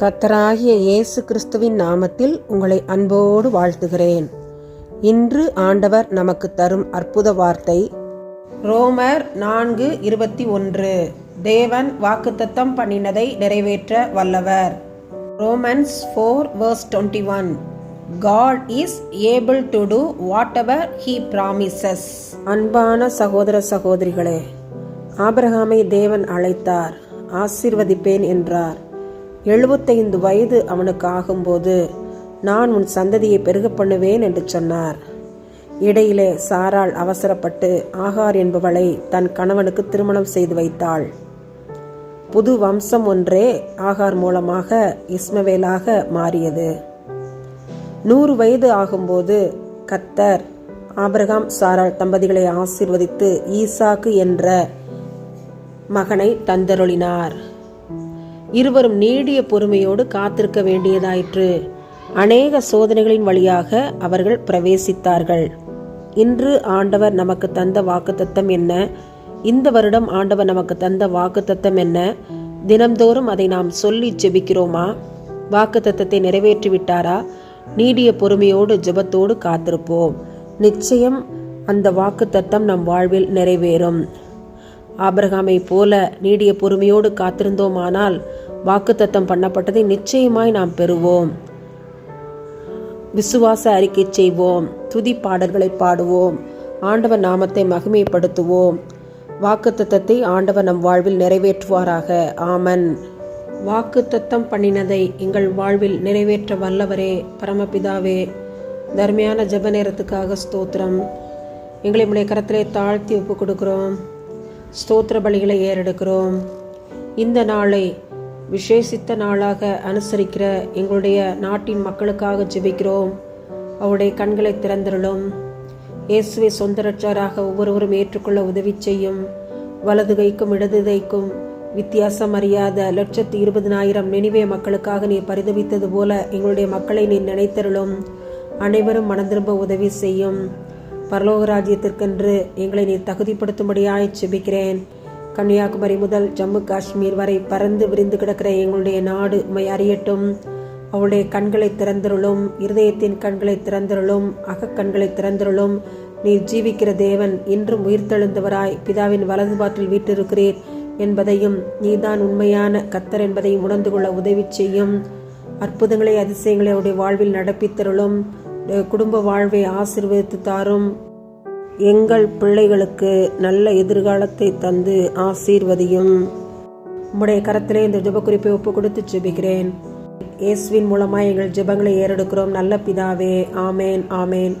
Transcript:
கத்தராகிய இயேசு கிறிஸ்துவின் நாமத்தில் உங்களை அன்போடு வாழ்த்துகிறேன். இன்று ஆண்டவர் நமக்கு தரும் அற்புத வார்த்தை ரோமர் நான்கு இருபத்தி ஒன்று. தேவன் வாக்குத்தத்தம் பண்ணினதை நிறைவேற்ற வல்லவர். Romans four verse twenty one. God is able to do whatever he promises அன்பான சகோதர சகோதரிகளே ஆபிரகாமை தேவன் அழைத்தார் ஆசிர்வதிப்பேன் என்றார். எழுபத்தைந்து வயது அவனுக்கு ஆகும்போது நான் உன் சந்ததியை பெருக பண்ணுவேன் என்று சொன்னார். இடையிலே சாராள் அவசரப்பட்டு ஆகார் என்பவளை தன் கணவனுக்கு திருமணம் செய்து வைத்தாள். புது வம்சம் ஒன்றே ஆகார் மூலமாக இஸ்மவேலாக மாறியது. நூறு வயது ஆகும்போது கத்தர் ஆபிரகாம் சாராள் தம்பதிகளை ஆசிர்வதித்து ஈசாக்கு என்ற மகனை தந்தருளினார். இருவரும் நீடிய பொறுமையோடு காத்திருக்க வேண்டியதாயிற்று. அநேக சோதனைகளின் வழியாக அவர்கள் பிரவேசித்தார்கள். இன்று ஆண்டவர் நமக்கு தந்த வாக்குத்தத்தம் என்ன? இந்த வருடம் ஆண்டவர் நமக்கு தந்த வாக்குத்தத்தம் என்ன? தினம்தோறும் அதை நாம் சொல்லி ஜெபிக்கிறோமா? வாக்குத்தத்தத்தை நிறைவேற்றி விட்டாரா நீடிய பொறுமையோடு ஜெபத்தோடு காத்திருப்போம். நிச்சயம் அந்த வாக்குத்தத்தம் நம் வாழ்வில் நிறைவேறும். ஆபிரகாமை போல நீடிய பொறுமையோடு காத்திருந்தோமானால் வாக்குத்தத்தம் பண்ணப்பட்டதை நிச்சயமாய் நாம் பெறுவோம். விசுவாச அறிக்கை செய்வோம். துதி பாடல்களை பாடுவோம். ஆண்டவர் நாமத்தை மகிமைப்படுத்துவோம். வாக்குத்தத்தத்தை ஆண்டவர் நம் வாழ்வில் நிறைவேற்றுவாராக. ஆமன். வாக்குத்தத்தம் பண்ணினதை எங்கள் வாழ்வில் நிறைவேற்ற வல்லவரே பரமபிதாவே தர்மையான ஜெப நேரத்துக்காக ஸ்தோத்திரம். எங்களை உடைய கரத்திலே தாழ்த்தி ஒப்பு கொடுக்குறோம் ஸ்தோத்திர பலிகளை ஏறெடுக்கிறோம். இந்த நாளை விசேஷித்த நாளாக அனுசரிக்கிற எங்களுடைய நாட்டின் மக்களுக்காக ஜெபிக்கிறோம். அவருடைய கண்களை திறந்திருளும். இயேசுவை சொந்த ரட்சராக ஒவ்வொருவரும் ஏற்றுக்கொள்ள உதவி செய்யும். வலது கைக்கும் இடது கைக்கும் வித்தியாசம் அறியாத லட்சத்து இருபதினாயிரம் நினைவே மக்களுக்காக நீ பரிதவித்தது போல எங்களுடைய மக்களை நீ நினைத்தருளும். அனைவரும் மனந்திரும்ப உதவி செய்யும். பரலோக ராஜ்யத்திற்கென்று எங்களை நீ தகுதிப்படுத்தும்படியாய் செபிக்கிறேன். கன்னியாகுமரி முதல் ஜம்மு காஷ்மீர் வரை பறந்து விரிந்து கிடக்கிற எங்களுடைய நாடு உமை அறியட்டும். அவளுடைய கண்களை திறந்திருளும் இருதயத்தின் கண்களை திறந்திருளும் அகக்கண்களை திறந்திருளும். நீர் ஜீவிக்கிற தேவன் இன்றும் உயிர்த்தெழுந்தவராய் பிதாவின் வலது பாட்டில் வீட்டிருக்கிறீர் என்பதையும் நீதான் உண்மையான கத்தர் என்பதையும் உணர்ந்து கொள்ள உதவி செய்யும். அற்புதங்களை அதிசயங்களை அவருடைய வாழ்வில் நடப்பித்தருளும். குடும்ப வாழ்வை ஆசிர்வதித்து தாரும். எங்கள் பிள்ளைகளுக்கு நல்ல எதிர்காலத்தை தந்து ஆசீர்வதியும். உம்முடைய கரத்திலே இந்த ஜெப குறிப்பை ஒப்பு கொடுத்து ஜெபிக்கிறேன். இயேசுவின் மூலமாக எங்கள் ஜெபங்களை ஏறெடுக்கிறோம். நல்ல பிதாவே ஆமேன் ஆமேன்.